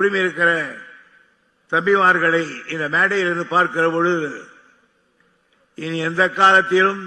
உரிமை இருக்கிற தம்பிமார்களை இந்த மேடையிலிருந்து பார்க்கிற பொழுது இனி எந்த காலத்திலும்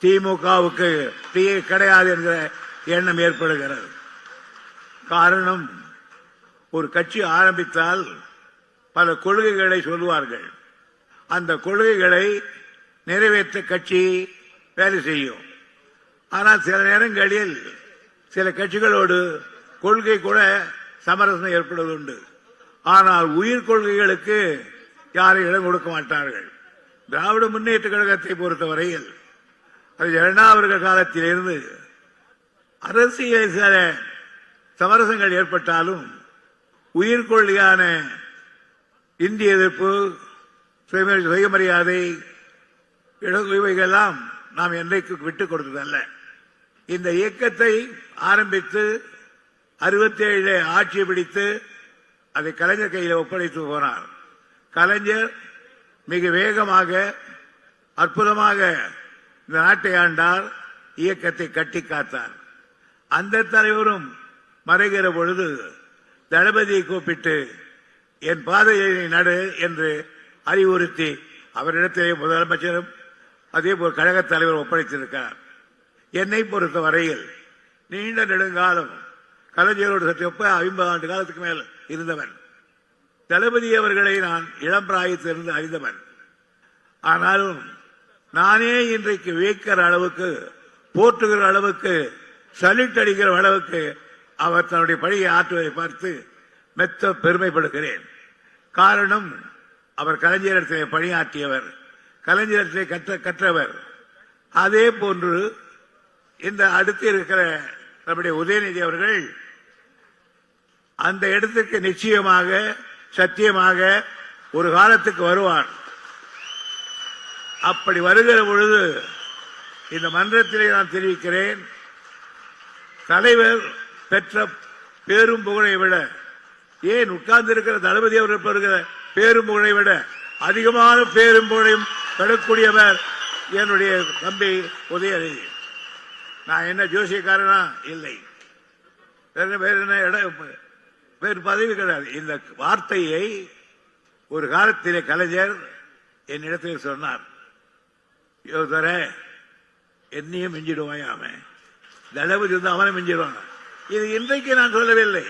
திமுகவுக்கு தீயே கிடையாது என்கிற எண்ணம் ஏற்படுகிறது. காரணம் ஒரு கட்சி ஆரம்பித்தால் பல கொள்கைகளை சொல்லுவார்கள். அந்த கொள்கைகளை நிறைவேற்ற கட்சி வேலை செய்யும். ஆனால் சில நேரங்களில் சில கட்சிகளோடு கொள்கை கூட சமரசம் ஏற்படுவதுண்டு ஆனால் உயிர் கொள்கைகளுக்கு யாரும் இடம் கொடுக்க மாட்டார்கள். திராவிட முன்னேற்ற கழகத்தை பொறுத்தவரையில் அது இரண்டாவது காலத்திலிருந்து அரசியல் சில சமரசங்கள் ஏற்பட்டாலும் உயிர் கொள்கையான இந்திய எதிர்ப்பு சுயமரியாதை இவைகளெல்லாம் நாம் என்றைக்கு விட்டுக் கொடுத்ததல்ல. இந்த இயக்கத்தை ஆரம்பித்து அறுபத்தி ஏழு ஆட்சி பிடித்து அதை கலைஞர் கையில் ஒப்படைத்து போனார். கலைஞர் மிக வேகமாக அற்புதமாக இந்த நாட்டை ஆண்டார் இயக்கத்தை கட்டி காத்தார். அந்த தலைவரும் மறைகிற பொழுது தளபதியை கூப்பிட்டு என் பாதையை நடு என்று அறிவுறுத்தி அவரிடத்திலே முதலமைச்சரும் அதே போல் கழகத் தலைவர் ஒப்படைத்திருக்கிறார். என்னை பொறுத்த வரையில் நீண்ட நெடுங்காலம் கலைஞரோடு சற்று ஒப்ப ஐம்பது ஆண்டு காலத்துக்கு மேல் இருந்தவன். தளபதி அவர்களை நான் இளம் பிராயத்திலிருந்து அறிந்தவன். ஆனாலும் நானே இன்றைக்கு வியக்கிற அளவுக்கு போற்றுகிற அளவுக்கு சலிட் அடிக்கிற அளவுக்கு அவர் தன்னுடைய பணியை ஆற்றுவதை பார்த்து மெத்த பெருமைப்படுகிறேன். காரணம் அவர் கலைஞரிடத்திலே பணியாற்றியவர் கலைஞரிடத்திலே கற்ற கற்றவர். அதே போன்று இந்த அடுத்து இருக்கிற நம்முடைய உதயநிதி அவர்கள் அந்த இடத்துக்கு நிச்சயமாக சத்தியமாக ஒரு காலத்துக்கு வருவான் அப்படி வருகிற பொழுது இந்த மன்றத்திலே நான் தெரிவிக்கிறேன் தலைவர் பெற்ற பேரும் புகழை விட ஏன் உட்கார்ந்து இருக்கிற தளபதி அவர்கள் பெறுகிற பேரும் புகழை விட அதிகமான பேரும் புகழையும் பெறக்கூடியவர் என்னுடைய தம்பி உதயநிதி. நான் என்ன ஜோசியக்காரனா? இல்லை. வேற என்ன இடம்? வேறு பதவி கிடையாது. இந்த வார்த்தையை ஒரு காலத்திலே கலைஞர் என்னிடத்தில் சொன்னார். யோதர என்னையும் மிஞ்சிடுவாயாம தளபதி வந்து அவனை மிஞ்சிடுவாங்க இது இன்றைக்கு நான் சொல்லவில்லை.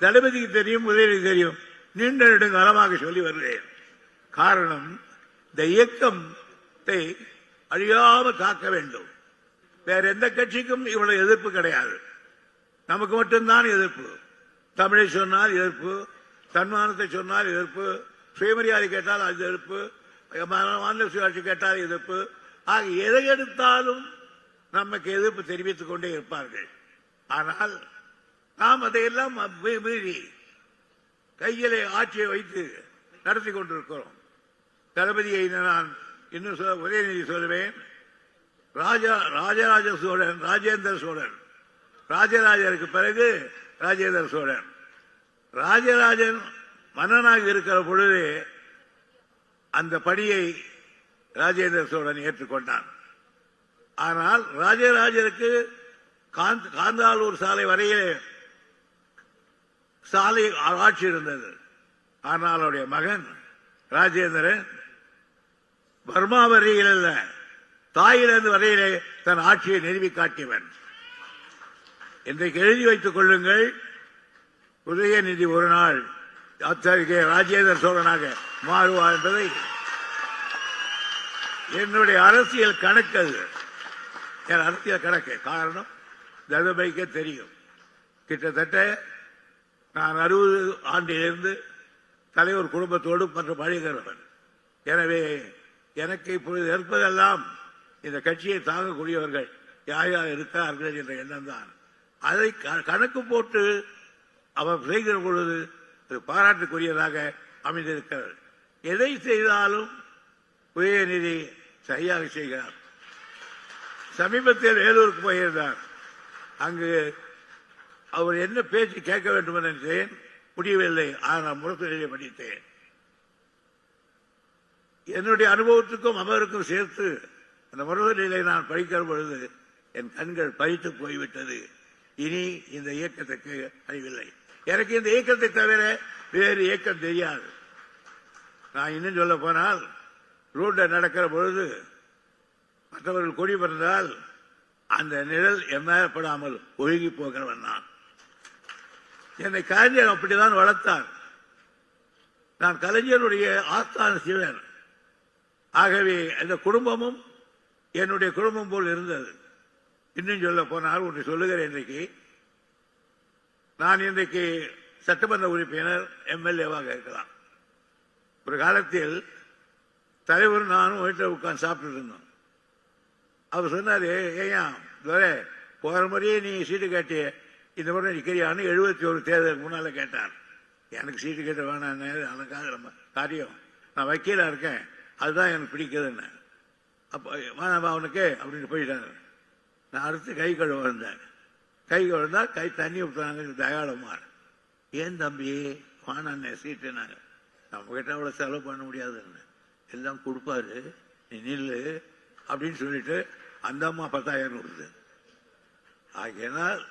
தளபதிக்கு தெரியும் உதயநிதி தெரியும். நீண்ட நெடுங்காலமாக சொல்லி வருகிறேன். காரணம் இந்த இயக்கத்தை அழியாமல் காக்க வேண்டும். வேற எந்த கட்சிக்கும் இவ்வளவு எதிர்ப்பு கிடையாது. நமக்கு மட்டும்தான் எதிர்ப்பு. தமிழை சொன்னால் எதிர்ப்பு தன்மானத்தை சொன்னால் எதிர்ப்பு சுயமரியாதை கேட்டால் அது எதிர்ப்பு மாநில சுயாட்சி கேட்டால் எதிர்ப்பு. ஆக எதை எடுத்தாலும் நமக்கு எதிர்ப்பு தெரிவித்துக் கொண்டே இருப்பார்கள். ஆனால் நாம் அதையெல்லாம் மீறி கையிலே ஆட்சியை வைத்து நடத்தி கொண்டிருக்கிறோம். தளபதியை நான் இன்னும் உதயநிதி சொல்லுவேன் ராஜா ராஜராஜ சோழன் ராஜேந்திர சோழன். ராஜராஜருக்கு பிறகு ராஜேந்திர சோழன். ராஜராஜன் மன்னனாக இருக்கிற பொழுது அந்த பணியை ராஜேந்திர சோழன் ஏற்றுக்கொண்டான். ஆனால் ராஜராஜருக்கு காந்த்- காந்தாலூர் சாலை வரையிலே சாலை ஆட்சி இருந்தது. ஆனால் அவருடைய மகன் ராஜேந்திரன் பர்மா வரையில் அல்ல தாயிலிருந்து வரையிலே தன் ஆட்சியை நிறுவி காட்டியவன் இன்றைக்கு எழுதி வைத்துக் கொள்ளுங்கள் உதயநிதி ஒரு நாள் அத்தகைய ராஜேந்திர சோழனாக மாறுவார் என்பதை என்னுடைய அரசியல் கணக்கு அது. என் அரசியல் கணக்கு. காரணம் ததபைக்கே தெரியும். கிட்டத்தட்ட நான் அறுபது ஆண்டிலிருந்து தலைவர் குடும்பத்தோடு மற்றும் அழிகிறவன் எனவே எனக்கு இப்பொழுது இருப்பதெல்லாம் இந்த கட்சியை தாங்கக்கூடியவர்கள் யார் யார் இருக்கிறார்கள் என்ற எண்ணம் தான் அதை க- கணக்கு போட்டு அவர் செய்கிற பொழுது பாராட்டுக்குரியதாக அமைந்திருக்கிறது. எதை செய்தாலும் உதயநிதி சரியாக செய்கிறார். சமீபத்தில் வேலூருக்கு போயிருந்தார். அங்கு அவர் என்ன பேச்சு கேட்க வேண்டும் என்று நினைத்தேன். முடியவில்லை. ஆனால் முரசொலியை படித்தேன். என்னுடைய அனுபவத்துக்கும் அவருக்கும் சேர்த்து அந்த முரசொலியை நான் படிக்கிற பொழுது என் கண்கள் பறித்து போய்விட்டது. இனி இந்த இயக்கத்துக்கு அறிவில்லை. எனக்கு இந்த இயக்கத்தை தவிர வேறு இயக்கம் தெரியாது. நான் இன்னும் சொல்ல போனால் ரோட்ல நடக்கிற பொழுது மற்றவர்கள் கொடி பிறந்தால் அந்த நிழல் எம்மையப்படாமல் ஒழுகி போகிறவன் நான். என்னை கலைஞர் அப்படிதான் வளர்த்தார். நான் கலைஞருடைய ஆஸ்தான சிவன். ஆகவே அந்த குடும்பமும் என்னுடைய குடும்பம் போல் இருந்தது. இன்னும் சொல்ல போனால் ஒன்று சொல்லுகிறேன் இன்றைக்கு. நான் இன்றைக்கு சட்டமன்ற உறுப்பினர் எம்எல்ஏவாக இருக்கலாம். ஒரு காலத்தில் தலைவர் நானும் வீட்டில் உட்காந்து சாப்பிட்டு இருந்தோம். அவர் சொன்னார் ஏயா துரை போகிற முறையே நீ சீட்டு கேட்டிய. இந்த முறை நிற்கிறியான்னு எழுபத்தி ஒரு தேர்தலுக்கு முன்னால் கேட்டார். எனக்கு சீட்டு கேட்ட வேணாம் அதுக்காக நம்ம காரியம். நான் வக்கீலாக இருக்கேன். அதுதான் எனக்கு பிடிக்குதுன்னு. அப்போ வேணாம் அவனுக்கு அப்படின்னு போயிட்டாரு. நான் அடுத்து கை கழுவ வந்தேன். கை கழுவந்தா கை தண்ணி ஊற்றுறாங்க தயாளமார் ஏன் தம்பி? வாணாண்ணே சீட்டுனாங்க நம்ம கிட்ட அவ்வளோ செலவு பண்ண முடியாதுன்னு. எல்லாம் கொடுப்பாரு. நீ நில்லு அப்படின்னு சொல்லிட்டு அந்த அம்மா பத்தாயிரம் கொடுத்து ஆகையினால்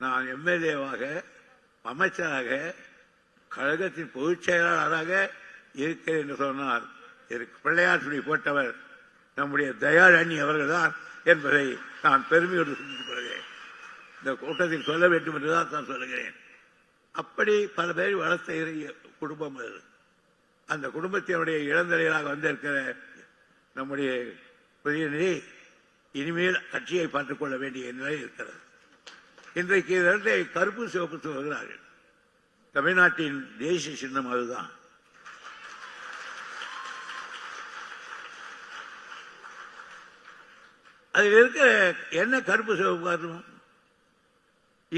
நான் எம்எல்ஏவாக அமைச்சராக கழகத்தின் பொதுச் செயலாளராக இருக்கிறேன் என்று சொன்னால் இதற்கு பிள்ளையார் சொல்லி போட்டவர் நம்முடைய தயாளணி அவர்கள்தான் என்பதை நான் பெருமையோடு இந்த கூட்டத்தில் சொல்ல வேண்டும் என்றுதான் நான் சொல்லுகிறேன். அப்படி பல பேர் வளர்த்த குடும்பம் அது. அந்த குடும்பத்தினுடைய இளந்தலைகளாக வந்திருக்கிற நம்முடைய பிரதிநிதி இனிமேல் கட்சியை பார்த்துக் கொள்ள வேண்டிய நிலை இருக்கிறது. இன்றைக்கு இரண்டை கருப்பு சிவப்பு வருகிறார்கள் தமிழ்நாட்டின் தேசிய சின்னம் அதுதான். அதில் இருக்கிற என்ன கருப்பு சிவப்பு காரணம்?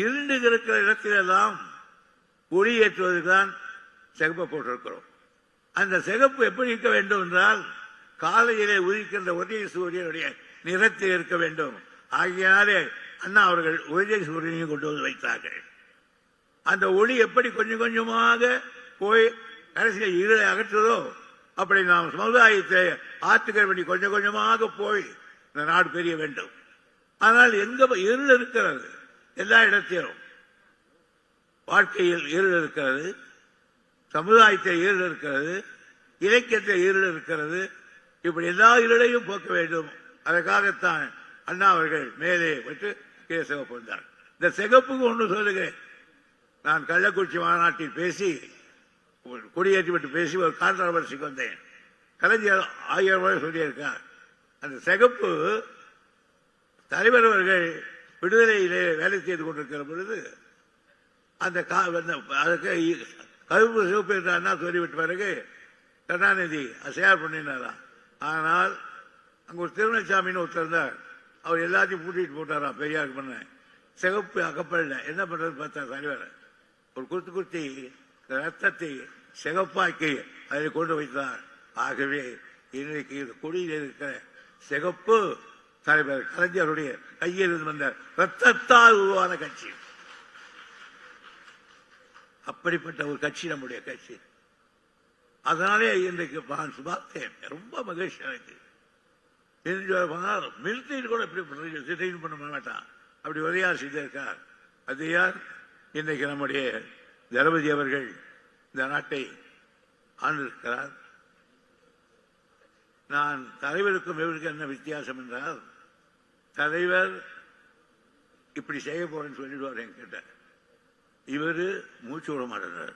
இருண்டு இருக்கிற இடத்திலெல்லாம் ஒளி ஏற்றுவதற்குதான் சிகப்பை போட்டிருக்கிறோம். அந்த சிகப்பு எப்படி இருக்க வேண்டும் என்றால் காலையிலே உதிக்கின்ற ஒரே சூரியனுடைய நிறத்தில் இருக்க வேண்டும். ஆகியனாலே அண்ணா அவர்கள் ஒரே சூரியனையும் கொண்டு வந்து வைத்தார்கள். அந்த ஒளி எப்படி கொஞ்சம் கொஞ்சமாக போய் கடைசியில் இருளை அகற்றுதோ அப்படி நாம் சமுதாயத்தை ஆற்றுக்கிற வேண்டி கொஞ்சம் கொஞ்சமாக போய் இந்த நாடு பெரிய வேண்டும். ஆனால் எங்க இருள் இருக்கிறது? எல்லா இடத்திலும் வாழ்க்கையில் ஈரல் இருக்கிறது சமுதாயத்தில் ஈரல் இருக்கிறது இலக்கியத்தில் ஈரல் இருக்கிறது இப்படி எல்லா இருளையும் போக்க வேண்டும். அதற்காகத்தான் அண்ணா அவர்கள் மேலே விட்டு கே சிவப்பு வந்தார் இந்த சிகப்புக்கு ஒன்று சொல்லுகிறேன். நான் கள்ளக்குறிச்சி மாநாட்டில் பேசி ஒரு கொடியேற்றி விட்டு பேசி ஒரு கான்ட்ரவர்சிக்கு வந்தேன். கலைஞர் ஆயிரம் ரூபாய் சொல்லியிருக்கார். அந்த சிகப்பு தலைவர் அவர்கள் விடுதலையிலே வேலை செய்து கொண்டிருக்கிற பொழுது அந்த கா- அதுக்கு கருப்பு சிவப்பு என்று அண்ணா சொல்லிவிட்ட பிறகு கருணாநிதி அசையார் பண்ணினாராம் ஆனால் அங்கே ஒரு திருநெல்சாமின்னு ஒருத்தர் இருந்தார். அவர் எல்லாத்தையும் பூட்டிட்டு போட்டாராம் பெரியாருக்கு பண்ண. சிகப்பு அகப்படல என்ன பண்ணுறதுன்னு பார்த்தா தலைவர். ஒரு குத்து குத்தி ரத்தத்தை சிகப்பாக்கி அதில் கொண்டு வைத்தார். ஆகவே இன்றைக்கு இந்த கொடியில் இருக்கிற சிகப்பு தலைவர் கலைஞருடைய கையில் இருந்து வந்த ரத்தத்தால் உருவான கட்சி. அப்படிப்பட்ட ஒரு கட்சி நம்முடைய கட்சி. அதனாலே இன்றைக்கு நான் பார்த்தேன் ரொம்ப மகிழ்ச்சி எனக்கு. மிலிட்டரி கூட இப்படி ரிட்டைன் பண்ண மாட்டான் அப்படி உதயார் செய்திருக்கார் அது யார்? இன்றைக்கு நம்முடைய தளபதி அவர்கள் இந்த நாட்டை ஆண்டிருக்கிறார். நான் தலைவருக்கும் இவருக்கும் என்ன வித்தியாசம் என்றால் தலைவர் இப்படி செய்ய போறேன்னு சொல்லிடுவார் என்கிட்ட. இவர் மூச்சு விட மாட்டார்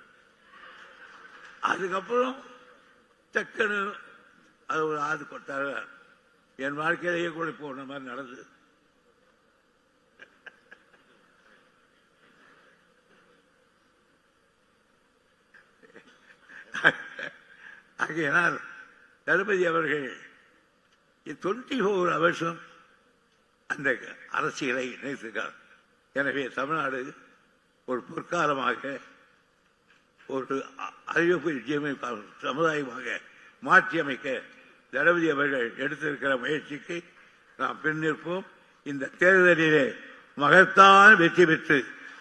அதுக்கப்புறம் டக்குன்னு அது ஒரு ஆது கொட்டாரு என் வாழ்க்கையிலேயே கூட போன மாதிரி நடந்தது ஆகையினால் தளபதி அவர்கள் தொண்டி ஃபோர் அவர்ஸும் அந்த அரசியலை நினைத்திருக்கார் எனவே தமிழ்நாடு ஒரு பொற்காலமாக ஒரு அ- அறிவிப்பு சமுதாயமாக மாற்றி அமைக்க தளபதி அவர்கள் எடுத்திருக்கிற முயற்சிக்கு நாம் பின் நிற்போம் இந்த தேர்தலிலே மகத்தான வெற்றி பெற்று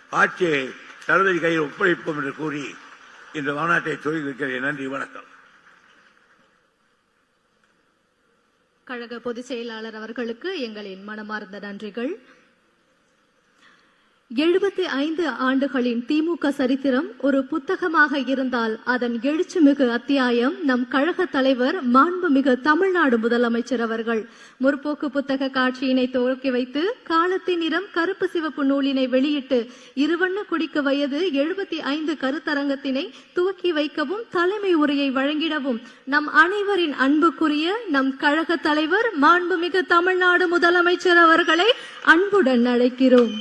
ஆட்சியை தளபதி கையில் ஒப்படைப்போம் என்று கூறி இந்த மாநாட்டை தொடங்கி வைக்கிறேன் நன்றி வணக்கம். கழக பொதுச் செயலாளர் அவர்களுக்கு எங்களின் மனமார்ந்த நன்றிகள். எழுபத்தி ஐந்து ஆண்டுகளின் திமுக சரித்திரம் ஒரு புத்தகமாக இருந்தால் அதன் எழுச்சிமிகு அத்தியாயம் நம் கழக தலைவர் மாண்புமிகு தமிழ்நாடு முதலமைச்சர் அவர்கள். முற்போக்கு புத்தக காட்சியினை துவக்கி வைத்து காலத்தின் நிறம் கருப்பு சிவப்பு நூலினை வெளியிட்டு இருவண்ண குடிக்கு வயது எழுபத்தி ஐந்து கருத்தரங்கத்தினை துவக்கி வைக்கவும் தலைமை உரையை வழங்கிடவும் நம் அனைவரின் அன்புக்குரிய நம் கழக தலைவர் மாண்புமிகு தமிழ்நாடு முதலமைச்சர் அவர்களை அன்புடன் அழைக்கிறோம்.